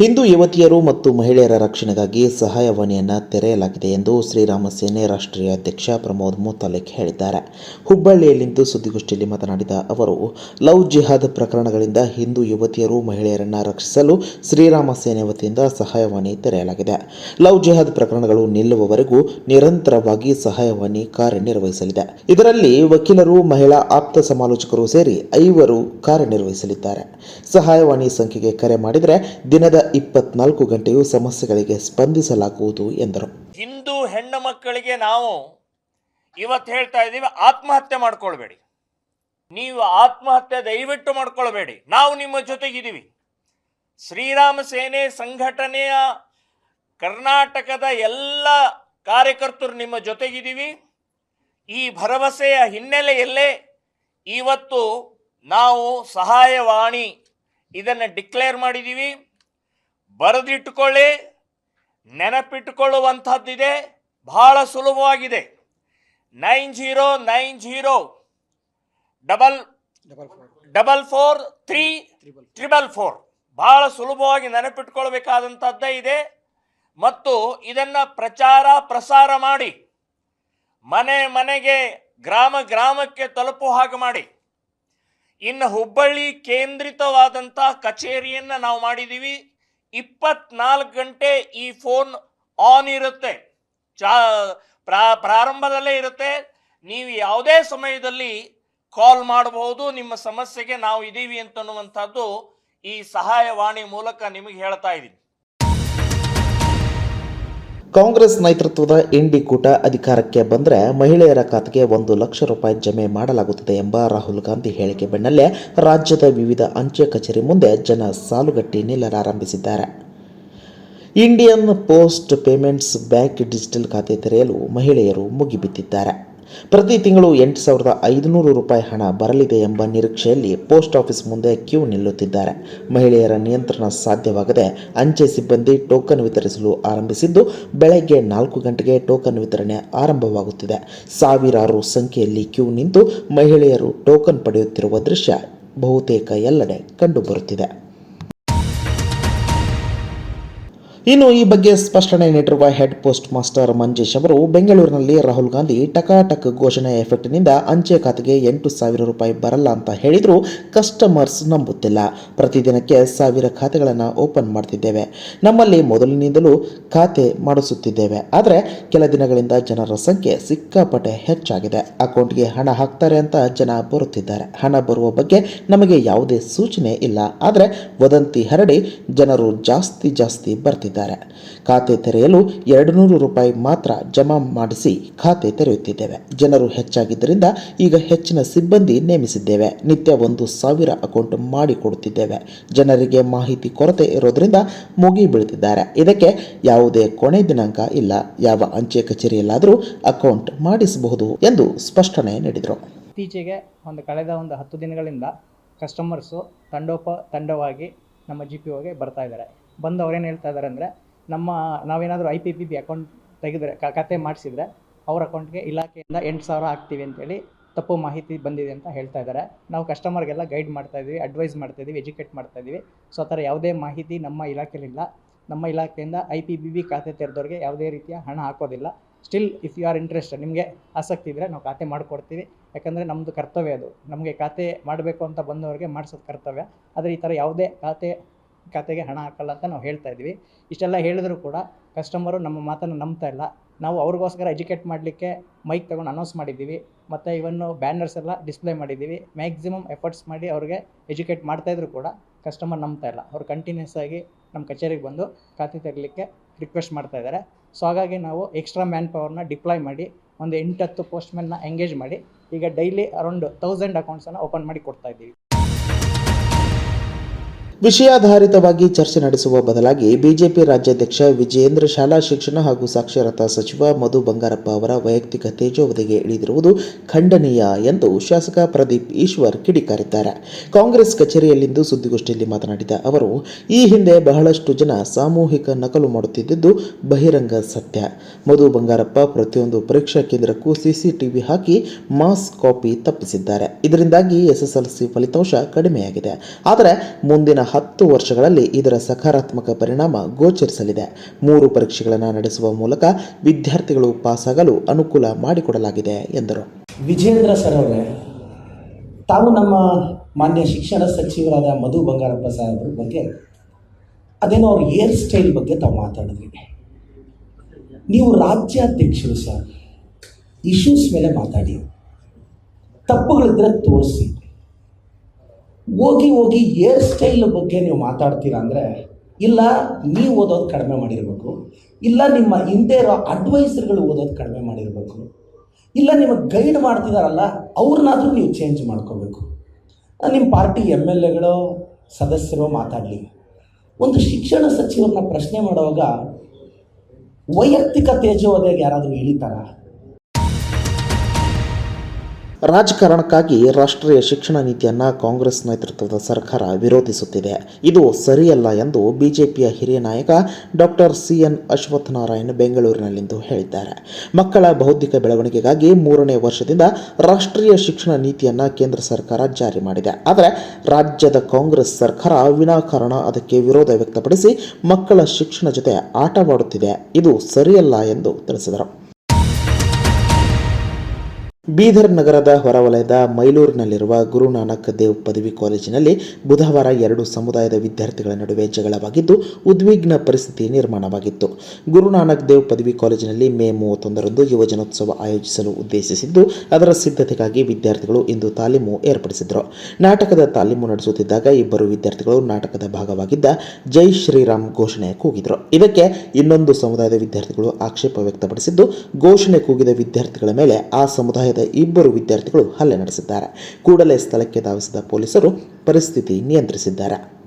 ಹಿಂದೂ ಯುವತಿಯರು ಮತ್ತು ಮಹಿಳೆಯರ ರಕ್ಷಣೆಗಾಗಿ ಸಹಾಯವಾಣಿಯನ್ನು ತೆರೆಯಲಾಗಿದೆ ಎಂದು ಶ್ರೀರಾಮ ಸೇನೆ ರಾಷ್ಟ್ರೀಯ ಅಧ್ಯಕ್ಷ ಪ್ರಮೋದ್ ಮುತಾಲಿಕ್ ಹೇಳಿದ್ದಾರೆ. ಹುಬ್ಬಳ್ಳಿಯಲ್ಲಿಂದು ಸುದ್ದಿಗೋಷ್ಠಿಯಲ್ಲಿ ಮಾತನಾಡಿದ ಅವರು, ಲವ್ ಜಿಹಾದ್ ಪ್ರಕರಣಗಳಿಂದ ಹಿಂದೂ ಯುವತಿಯರು ಮಹಿಳೆಯರನ್ನು ರಕ್ಷಿಸಲು ಶ್ರೀರಾಮ ಸೇನೆ ವತಿಯಿಂದ ಸಹಾಯವಾಣಿ ತೆರೆಯಲಾಗಿದೆ. ಲವ್ ಜಿಹಾದ್ ಪ್ರಕರಣಗಳು ನಿಲ್ಲುವವರೆಗೂ ನಿರಂತರವಾಗಿ ಸಹಾಯವಾಣಿ ಕಾರ್ಯನಿರ್ವಹಿಸಲಿದೆ. ಇದರಲ್ಲಿ ವಕೀಲರು, ಮಹಿಳಾ ಆಪ್ತ ಸಮಾಲೋಚಕರು ಸೇರಿ ಐವರು ಕಾರ್ಯನಿರ್ವಹಿಸಲಿದ್ದಾರೆ. ಸಹಾಯವಾಣಿ ಸಂಖ್ಯೆಗೆ ಕರೆ ಮಾಡಿದರೆ ದಿನದ ಇಪ್ಪತ್ನಾಲ್ಕು ಗಂಟೆಯೂ ಸಮಸ್ಯೆಗಳಿಗೆ ಸ್ಪಂದಿಸಲಾಗುವುದು ಎಂದರು. ಹಿಂದೂ ಹೆಣ್ಣು ಮಕ್ಕಳಿಗೆ ನಾವು ಇವತ್ತು ಹೇಳ್ತಾ ಇದ್ದೀವಿ, ಆತ್ಮಹತ್ಯೆ ಮಾಡ್ಕೊಳ್ಬೇಡಿ. ನೀವು ಆತ್ಮಹತ್ಯೆ ದಯವಿಟ್ಟು ಮಾಡ್ಕೊಳ್ಬೇಡಿ. ನಾವು ನಿಮ್ಮ ಜೊತೆಗಿದ್ದೀವಿ. ಶ್ರೀರಾಮ ಸೇನೆ ಸಂಘಟನೆಯ ಕರ್ನಾಟಕದ ಎಲ್ಲ ಕಾರ್ಯಕರ್ತರು ನಿಮ್ಮ ಜೊತೆಗಿದ್ದೀವಿ. ಈ ಭರವಸೆಯ ಹಿನ್ನೆಲೆಯಲ್ಲೇ ಇವತ್ತು ನಾವು ಸಹಾಯವಾಣಿ ಇದನ್ನು ಡಿಕ್ಲೇರ್ ಮಾಡಿದ್ದೀವಿ. ಬರೆದಿಟ್ಟುಕೊಳ್ಳಿ, ನೆನಪಿಟ್ಟುಕೊಳ್ಳುವಂಥದ್ದಿದೆ, ಬಹಳ ಸುಲಭವಾಗಿದೆ. Nine zero nine zero double double four three triple four. ಬಹಳ ಸುಲಭವಾಗಿ ನೆನಪಿಟ್ಕೊಳ್ಬೇಕಾದಂಥದ್ದೇ ಇದೆ. ಮತ್ತು ಇದನ್ನು ಪ್ರಚಾರ ಪ್ರಸಾರ ಮಾಡಿ, ಮನೆ ಮನೆಗೆ, ಗ್ರಾಮ ಗ್ರಾಮಕ್ಕೆ ತಲುಪುವ ಹಾಗೆ ಮಾಡಿ. ಇನ್ನು ಹುಬ್ಬಳ್ಳಿ ಕೇಂದ್ರಿತವಾದಂಥ ಕಚೇರಿಯನ್ನು ನಾವು ಮಾಡಿದ್ದೀವಿ. ಇಪ್ಪತ್ನಾಲ್ಕು ಗಂಟೆ ಈ ಫೋನ್ ಆನ್ ಇರುತ್ತೆ. ಚಾ, ಪ್ರಾ- ಪ್ರಾರಂಭದಲ್ಲೇ ಇರುತ್ತೆ. ನೀವು ಯಾವುದೇ ಸಮಯದಲ್ಲಿ ಕಾಲ್ ಮಾಡಬಹುದು. ನಿಮ್ಮ ಸಮಸ್ಯೆಗೆ ನಾವು ಇದ್ದೀವಿ ಅಂತನ್ನುವಂಥದ್ದು ಈ ಸಹಾಯವಾಣಿ ಮೂಲಕ ನಿಮಗೆ ಹೇಳ್ತಾ ಇದ್ದೀನಿ. ಕಾಂಗ್ರೆಸ್ ನೇತೃತ್ವದ ಇಂಡಿ ಕೂಟ ಅಧಿಕಾರಕ್ಕೆ ಬಂದರೆ ಮಹಿಳೆಯರ ಖಾತೆಗೆ ಒಂದು ಲಕ್ಷ ರೂಪಾಯಿ ಜಮೆ ಮಾಡಲಾಗುತ್ತದೆ ಎಂಬ ರಾಹುಲ್ ಗಾಂಧಿ ಹೇಳಿಕೆ ಬೆನ್ನಲ್ಲೇ ರಾಜ್ಯದ ವಿವಿಧ ಅಂಚೆ ಕಚೇರಿ ಮುಂದೆ ಜನ ಸಾಲುಗಟ್ಟಿ ನಿಲ್ಲಲಾರಂಭಿಸಿದ್ದಾರೆ Indian post payments bank digital ಖಾತೆ ತೆರೆಯಲು ಮಹಿಳೆಯರು ಮುಗಿಬಿದ್ದಿದ್ದಾರೆ. ಪ್ರತಿ ತಿಂಗಳು ಎಂಟು ಸಾವಿರದ ಐದುನೂರು ರೂಪಾಯಿ ಹಣ ಬರಲಿದೆ ಎಂಬ ನಿರೀಕ್ಷೆಯಲ್ಲಿ ಪೋಸ್ಟ್ ಆಫೀಸ್ ಮುಂದೆ ಕ್ಯೂ ನಿಲ್ಲುತ್ತಿದ್ದಾರೆ. ಮಹಿಳೆಯರ ನಿಯಂತ್ರಣ ಸಾಧ್ಯವಾಗದೆ ಅಂಚೆ ಸಿಬ್ಬಂದಿ ಟೋಕನ್ ವಿತರಿಸಲು ಆರಂಭಿಸಿದ್ದು, ಬೆಳಗ್ಗೆ ನಾಲ್ಕು ಗಂಟೆಗೆ ಟೋಕನ್ ವಿತರಣೆ ಆರಂಭವಾಗುತ್ತಿದೆ. ಸಾವಿರಾರು ಸಂಖ್ಯೆಯಲ್ಲಿ ಕ್ಯೂ ನಿಂತು ಮಹಿಳೆಯರು ಟೋಕನ್ ಪಡೆಯುತ್ತಿರುವ ದೃಶ್ಯ ಬಹುತೇಕ ಎಲ್ಲೆಡೆ ಕಂಡುಬರುತ್ತಿದೆ. ಇನ್ನು ಈ ಬಗ್ಗೆ ಸ್ಪಷ್ಟನೆ ನೀಡಿರುವ ಹೆಡ್ ಪೋಸ್ಟ್ ಮಾಸ್ಟರ್ ಮಂಜೇಶ್ ಅವರು, ಬೆಂಗಳೂರಿನಲ್ಲಿ ರಾಹುಲ್ ಗಾಂಧಿ ಟಕಾಟಕ್ ಘೋಷಣೆ ಎಫೆಕ್ಟ್ನಿಂದ ಅಂಚೆ ಖಾತೆಗೆ ಎಂಟು ಸಾವಿರ ರೂಪಾಯಿ ಬರಲ್ಲ ಅಂತ ಹೇಳಿದರೂ ಕಸ್ಟಮರ್ಸ್ ನಂಬುತ್ತಿಲ್ಲ. ಪ್ರತಿದಿನಕ್ಕೆ ಸಾವಿರ ಖಾತೆಗಳನ್ನು ಓಪನ್ ಮಾಡ್ತಿದ್ದೇವೆ. ನಮ್ಮಲ್ಲಿ ಮೊದಲಿನಿಂದಲೂ ಖಾತೆ ಮಾಡಿಸುತ್ತಿದ್ದೇವೆ. ಆದರೆ ಕೆಲ ದಿನಗಳಿಂದ ಜನರ ಸಂಖ್ಯೆ ಸಿಕ್ಕಾಪಟ್ಟೆ ಹೆಚ್ಚಾಗಿದೆ. ಅಕೌಂಟ್ಗೆ ಹಣ ಹಾಕ್ತಾರೆ ಅಂತ ಜನ ಬರುತ್ತಿದ್ದಾರೆ. ಹಣ ಬರುವ ಬಗ್ಗೆ ನಮಗೆ ಯಾವುದೇ ಸೂಚನೆ ಇಲ್ಲ. ಆದರೆ ವದಂತಿ ಹರಡಿ ಜನರು ಜಾಸ್ತಿ ಜಾಸ್ತಿ ಬರ್ತಿದ್ದಾರೆ. ಖಾತೆ ತೆರೆಯಲು ಎರಡು ನೂರು ರೂಪಾಯಿ ಮಾತ್ರ ಜಮಾ ಮಾಡಿಸಿ ಖಾತೆ ತೆರೆಯುತ್ತಿದ್ದೇವೆ. ಜನರು ಹೆಚ್ಚಾಗಿದ್ದರಿಂದ ಈಗ ಹೆಚ್ಚಿನ ಸಿಬ್ಬಂದಿ ನೇಮಿಸಿದ್ದೇವೆ. ನಿತ್ಯ ಒಂದು ಸಾವಿರ ಅಕೌಂಟ್ ಮಾಡಿಕೊಡುತ್ತಿದ್ದೇವೆ. ಜನರಿಗೆ ಮಾಹಿತಿ ಕೊರತೆ ಇರೋದ್ರಿಂದ ಮುಗಿ ಬೀಳ್ತಿದ್ದಾರೆ ಇದಕ್ಕೆ ಯಾವುದೇ ಕೊನೆ ದಿನಾಂಕ ಇಲ್ಲ. ಯಾವ ಅಂಚೆ ಕಚೇರಿಯಲ್ಲಾದರೂ ಅಕೌಂಟ್ ಮಾಡಿಸಬಹುದು ಎಂದು ಸ್ಪಷ್ಟನೆ ನೀಡಿದರು. ಇತ್ತೀಚೆಗೆ ಒಂದು ಕಳೆದ ಒಂದು ಹತ್ತು ದಿನಗಳಿಂದ ಕಸ್ಟಮರ್ಸು ತಂಡೋಪ ತಂಡವಾಗಿ ನಮ್ಮ ಜಿ ಪಿ ಒಗೆ ಬರ್ತಾ ಇದ್ದಾರೆ. ಬಂದು ಅವ್ರೇನು ಹೇಳ್ತಾ ಇದ್ದಾರೆ ಅಂದರೆ, ನಮ್ಮ ನಾವೇನಾದರೂ I P P B account ತೆಗೆದ್ರೆ, ಕ- ಖಾತೆ ಮಾಡಿಸಿದ್ರೆ ಅವ್ರ ಅಕೌಂಟ್ಗೆ ಇಲಾಖೆಯಿಂದ ಎಂಟು ಸಾವಿರ ಹಾಕ್ತೀವಿ ಅಂತೇಳಿ ತಪ್ಪು ಮಾಹಿತಿ ಬಂದಿದೆ ಅಂತ ಹೇಳ್ತಾ ಇದ್ದಾರೆ ನಾವು ಕಸ್ಟಮರ್ಗೆಲ್ಲ ಗೈಡ್ ಮಾಡ್ತಾ ಇದ್ದೀವಿ ಅಡ್ವೈಸ್ ಮಾಡ್ತಾ ಇದ್ದೀವಿ ಎಜುಕೇಟ್ ಮಾಡ್ತಾ ಇದ್ದೀವಿ ಸೊ ಆ ಥರ ಯಾವುದೇ ಮಾಹಿತಿ ನಮ್ಮ ಇಲಾಖೆಯಲ್ಲಿಲ್ಲ ನಮ್ಮ ಇಲಾಖೆಯಿಂದ ಐ ಪಿ ಬಿ ಬಿ ಖಾತೆ ತೆರೆದವ್ರಿಗೆ ಯಾವುದೇ ರೀತಿಯ ಹಣ ಹಾಕೋದಿಲ್ಲ. Still if you are interest ನಿಮಗೆ ಆಸಕ್ತಿ ಇದ್ದರೆ ನಾವು ಖಾತೆ ಮಾಡಿಕೊಡ್ತೀವಿ. ಯಾಕಂದರೆ ನಮ್ಮದು ಕರ್ತವ್ಯ ಅದು. ನಮಗೆ ಖಾತೆ ಮಾಡಬೇಕು ಅಂತ ಬಂದವರಿಗೆ ಮಾಡಿಸೋದು ಕರ್ತವ್ಯ. ಆದರೆ ಈ ಥರ ಯಾವುದೇ ಖಾತೆ ಖಾತೆಗೆ ಹಣ ಹಾಕಲ್ಲ ಅಂತ ನಾವು ಹೇಳ್ತಾ ಇದ್ವಿ ಇಷ್ಟೆಲ್ಲ ಹೇಳಿದ್ರು ಕೂಡ ಕಸ್ಟಮರು ನಮ್ಮ ಮಾತನ್ನು ನಂಬ್ತಾ ಇಲ್ಲ. ನಾವು ಅವ್ರಿಗೋಸ್ಕರ ಎಜುಕೇಟ್ ಮಾಡಲಿಕ್ಕೆ ಮೈಕ್ ತೊಗೊಂಡು ಅನೌನ್ಸ್ ಮಾಡಿದ್ದೀವಿ. ಮತ್ತು ಇವನ್ನು ಬ್ಯಾನರ್ಸ್ ಎಲ್ಲ ಡಿಸ್ಪ್ಲೇ ಮಾಡಿದ್ದೀವಿ. ಮ್ಯಾಕ್ಸಿಮಮ್ ಎಫರ್ಟ್ಸ್ ಮಾಡಿ ಅವ್ರಿಗೆ ಎಜುಕೇಟ್ ಮಾಡ್ತಾಯಿದ್ರು ಕೂಡ ಕಸ್ಟಮರ್ ನಂಬ್ತಾ ಇಲ್ಲ. ಅವ್ರು ಕಂಟಿನ್ಯೂಸ್ ಆಗಿ ನಮ್ಮ ಕಚೇರಿಗೆ ಬಂದು ಖಾತೆ ತೆರಲಿಕ್ಕೆ ರಿಕ್ವೆಸ್ಟ್ ಮಾಡ್ತಾ ಇದ್ದಾರೆ. ಸೊ ಹಾಗಾಗಿ ನಾವು ಎಕ್ಸ್ಟ್ರಾ ಮ್ಯಾನ್ ಪವರ್ನ ಡಿಪ್ಲಾಯ್ ಮಾಡಿ ಒಂದು ಎಂಟತ್ತು ಪೋಸ್ಟ್ಮೆನ್ನ ಎಂಗೇಜ್ ಮಾಡಿ ಈಗ ಡೈಲಿ ಅರೌಂಡ್ ತೌಸಂಡ್ ಅಕೌಂಟ್ಸನ್ನು ಓಪನ್ ಮಾಡಿ ಕೊಡ್ತಾ ಇದ್ದೀವಿ. ವಿಷಯಾಧಾರಿತವಾಗಿ ಚರ್ಚೆ ನಡೆಸುವ ಬದಲಾಗಿ ಬಿಜೆಪಿ ರಾಜ್ಯಾಧ್ಯಕ್ಷ ವಿಜಯೇಂದ್ರ ಶಾಲಾ ಶಿಕ್ಷಣ ಹಾಗೂ ಸಾಕ್ಷರತಾ ಸಚಿವ ಮಧು ಬಂಗಾರಪ್ಪ ಅವರ ವೈಯಕ್ತಿಕ ತೇಜೋವಧಿಗೆ ಇಳಿದಿರುವುದು ಖಂಡನೀಯ ಎಂದು ಶಾಸಕ ಪ್ರದೀಪ್ ಈಶ್ವರ್ ಕಿಡಿಕಾರಿದ್ದಾರೆ. ಕಾಂಗ್ರೆಸ್ ಕಚೇರಿಯಲ್ಲಿಂದು ಸುದ್ದಿಗೋಷ್ಠಿಯಲ್ಲಿ ಮಾತನಾಡಿದ ಅವರು, ಈ ಹಿಂದೆ ಬಹಳಷ್ಟು ಜನ ಸಾಮೂಹಿಕ ನಕಲು ಮಾಡುತ್ತಿದ್ದುದು ಬಹಿರಂಗ ಸತ್ಯ. ಮಧು ಬಂಗಾರಪ್ಪ ಪ್ರತಿಯೊಂದು ಪರೀಕ್ಷಾ ಕೇಂದ್ರಕ್ಕೂ ಸಿಸಿಟಿವಿ ಹಾಕಿ ಮಾಸ್ ಕಾಪಿ ತಪ್ಪಿಸಿದ್ದಾರೆ. ಇದರಿಂದಾಗಿ ಎಸ್ಎಸ್ಎಲ್ಸಿ ಫಲಿತಾಂಶ ಕಡಿಮೆಯಾಗಿದೆ. ಆದರೆ ಮುಂದಿನ ಹತ್ತು ವರ್ಷಗಳಲ್ಲಿ ಇದರ ಸಕಾರಾತ್ಮಕ ಪರಿಣಾಮ ಗೋಚರಿಸಲಿದೆ. ಮೂರು ಪರೀಕ್ಷೆಗಳನ್ನು ನಡೆಸುವ ಮೂಲಕ ವಿದ್ಯಾರ್ಥಿಗಳು ಪಾಸಾಗಲು ಅನುಕೂಲ ಮಾಡಿಕೊಡಲಾಗಿದೆ, ಎಂದರು. ವಿಜೇಂದ್ರ ಸರ್ ಅವರೇ, ತಾವು ನಮ್ಮ ಮಾನ್ಯ ಶಿಕ್ಷಣ ಸಚಿವರಾದ ಮಧು ಬಂಗಾರಪ್ಪ ಸಾಹೇಬ್ರ ಬಗ್ಗೆ ಅದೇನೋ ಅವ್ರ ಏರ್ ಸ್ಟೈಲ್ ಬಗ್ಗೆ ತಾವು ಮಾತಾಡಿದ್ರಿ. ನೀವು ರಾಜ್ಯಾಧ್ಯಕ್ಷರು ಸರ್, ಇಶ್ಯೂಸ್ ಮೇಲೆ ಮಾತಾಡಿ. ತಪ್ಪುಗಳಿದ್ರೆ ತೋರಿಸಿ. ಹೋಗಿ ಹೋಗಿ ಏರ್ ಸ್ಟೈಲ್ ಬಗ್ಗೆ ನೀವು ಮಾತಾಡ್ತೀರಾ ಅಂದರೆ, ಇಲ್ಲ, ನೀವು ಓದೋದು ಕಡಿಮೆ ಮಾಡಿರಬೇಕು. ಇಲ್ಲ, ನಿಮ್ಮ ಹಿಂದೆ ಇರೋ ಅಡ್ವೈಸರ್ಗಳು ಓದೋದು ಕಡಿಮೆ ಮಾಡಿರಬೇಕು. ಇಲ್ಲ, ನಿಮಗೆ ಗೈಡ್ ಮಾಡ್ತಿದಾರಲ್ಲ, ಅವ್ರನ್ನಾದರೂ ನೀವು ಚೇಂಜ್ ಮಾಡ್ಕೋಬೇಕು. ನಿಮ್ಮ ಪಾರ್ಟಿ ಎಂ ಎಲ್ ಎಗಳು ಸದಸ್ಯರು ಮಾತಾಡಲಿ. ಒಂದು ಶಿಕ್ಷಣ ಸಚಿವರನ್ನ ಪ್ರಶ್ನೆ ಮಾಡುವಾಗ ವೈಯಕ್ತಿಕ ತೇಜೋವಧೆಗೆ ಯಾರಾದರೂ ಇಳಿತಾರಾ ರಾಜಕಾರಣಕ್ಕಾಗಿ ರಾಷ್ಟ್ರೀಯ ಶಿಕ್ಷಣ ನೀತಿಯನ್ನು ಕಾಂಗ್ರೆಸ್ ನೇತೃತ್ವದ ಸರ್ಕಾರ ವಿರೋಧಿಸುತ್ತಿದೆ. ಇದು ಸರಿಯಲ್ಲ ಎಂದು ಬಿಜೆಪಿಯ ಹಿರಿಯ ನಾಯಕ ಡಾಕ್ಟರ್ ಸಿ ಎನ್ ಅಶ್ವತ್ಥನಾರಾಯಣ್ ಬೆಂಗಳೂರಿನಲ್ಲಿಂದು ಹೇಳಿದ್ದಾರೆ. ಮಕ್ಕಳ ಬೌದ್ಧಿಕ ಬೆಳವಣಿಗೆಗಾಗಿ ಮೂರನೇ ವರ್ಷದಿಂದ ರಾಷ್ಟ್ರೀಯ ಶಿಕ್ಷಣ ನೀತಿಯನ್ನು ಕೇಂದ್ರ ಸರ್ಕಾರ ಜಾರಿ ಮಾಡಿದೆ. ಆದರೆ ರಾಜ್ಯದ ಕಾಂಗ್ರೆಸ್ ಸರ್ಕಾರ ವಿನಾಕಾರಣ ಅದಕ್ಕೆ ವಿರೋಧ ವ್ಯಕ್ತಪಡಿಸಿ ಮಕ್ಕಳ ಶಿಕ್ಷಣ ಜೊತೆ ಆಟವಾಡುತ್ತಿದೆ. ಇದು ಸರಿಯಲ್ಲ ಎಂದು ತಿಳಿಸಿದರು. ಬೀದರ್ ನಗರದ ಹೊರವಲಯದ ಮೈಲೂರಿನಲ್ಲಿರುವ ಗುರುನಾನಕ್ ದೇವ್ ಪದವಿ ಕಾಲೇಜಿನಲ್ಲಿ ಬುಧವಾರ ಎರಡು ಸಮುದಾಯದ ವಿದ್ಯಾರ್ಥಿಗಳ ನಡುವೆ ಜಗಳವಾಗಿದ್ದು, ಉದ್ವಿಗ್ನ ಪರಿಸ್ಥಿತಿ ನಿರ್ಮಾಣವಾಗಿತ್ತು. ಗುರುನಾನಕ್ ದೇವ್ ಪದವಿ ಕಾಲೇಜಿನಲ್ಲಿ ಮೇ ಮೂವತ್ತೊಂದರಂದು ಯುವಜನೋತ್ಸವ ಆಯೋಜಿಸಲು ಉದ್ದೇಶಿಸಿದ್ದು, ಅದರ ಸಿದ್ಧತೆಗಾಗಿ ವಿದ್ಯಾರ್ಥಿಗಳು ಇಂದು ತಾಲೀಮು ಏರ್ಪಡಿಸಿದರು. ನಾಟಕದ ತಾಲೀಮು ನಡೆಸುತ್ತಿದ್ದಾಗ ಇಬ್ಬರು ವಿದ್ಯಾರ್ಥಿಗಳು ನಾಟಕದ ಭಾಗವಾಗಿದ್ದ ಜೈ ಶ್ರೀರಾಮ್ ಘೋಷಣೆ ಕೂಗಿದರು. ಇದಕ್ಕೆ ಇನ್ನೊಂದು ಸಮುದಾಯದ ವಿದ್ಯಾರ್ಥಿಗಳು ಆಕ್ಷೇಪ ವ್ಯಕ್ತಪಡಿಸಿದ್ದು, ಘೋಷಣೆ ಕೂಗಿದ ವಿದ್ಯಾರ್ಥಿಗಳ ಮೇಲೆ ಆ ಇಬ್ಬರು ವಿದ್ಯಾರ್ಥಿಗಳು ಹಲ್ಲೆ ನಡೆಸಿದ್ದಾರೆ. ಕೂಡಲೇ ಸ್ಥಳಕ್ಕೆ ಧಾವಿಸಿದ ಪೊಲೀಸರು ಪರಿಸ್ಥಿತಿ ನಿಯಂತ್ರಿಸಿದ್ದಾರೆ.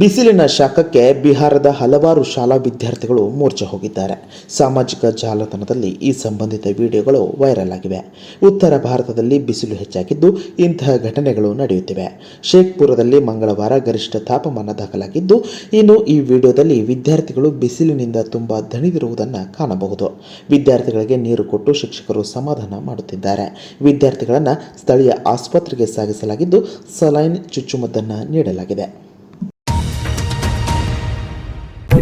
ಬಿಸಿಲಿನ ಶಾಖಕ್ಕೆ ಬಿಹಾರದ ಹಲವಾರು ಶಾಲಾ ವಿದ್ಯಾರ್ಥಿಗಳು ಮೂರ್ಛೆ ಹೋಗಿದ್ದಾರೆ. ಸಾಮಾಜಿಕ ಜಾಲತಾಣದಲ್ಲಿ ಈ ಸಂಬಂಧಿತ ವಿಡಿಯೋಗಳು ವೈರಲ್ ಆಗಿವೆ. ಉತ್ತರ ಭಾರತದಲ್ಲಿ ಬಿಸಿಲು ಹೆಚ್ಚಾಗಿದ್ದು ಇಂತಹ ಘಟನೆಗಳು ನಡೆಯುತ್ತಿವೆ. ಶೇಖ್ಪುರದಲ್ಲಿ ಮಂಗಳವಾರ ಗರಿಷ್ಠ ತಾಪಮಾನ ದಾಖಲಾಗಿದ್ದು, ಇನ್ನು ಈ ವಿಡಿಯೋದಲ್ಲಿ ವಿದ್ಯಾರ್ಥಿಗಳು ಬಿಸಿಲಿನಿಂದ ತುಂಬಾ ದಣಿದಿರುವುದನ್ನು ಕಾಣಬಹುದು. ವಿದ್ಯಾರ್ಥಿಗಳಿಗೆ ನೀರು ಕೊಟ್ಟು ಶಿಕ್ಷಕರು ಸಮಾಧಾನ ಮಾಡುತ್ತಿದ್ದಾರೆ. ವಿದ್ಯಾರ್ಥಿಗಳನ್ನು ಸ್ಥಳೀಯ ಆಸ್ಪತ್ರೆಗೆ ಸಾಗಿಸಲಾಗಿದ್ದು, ಸಲೈನ್ ಚುಚ್ಚುಮದ್ದನ್ನು ನೀಡಲಾಗಿದೆ.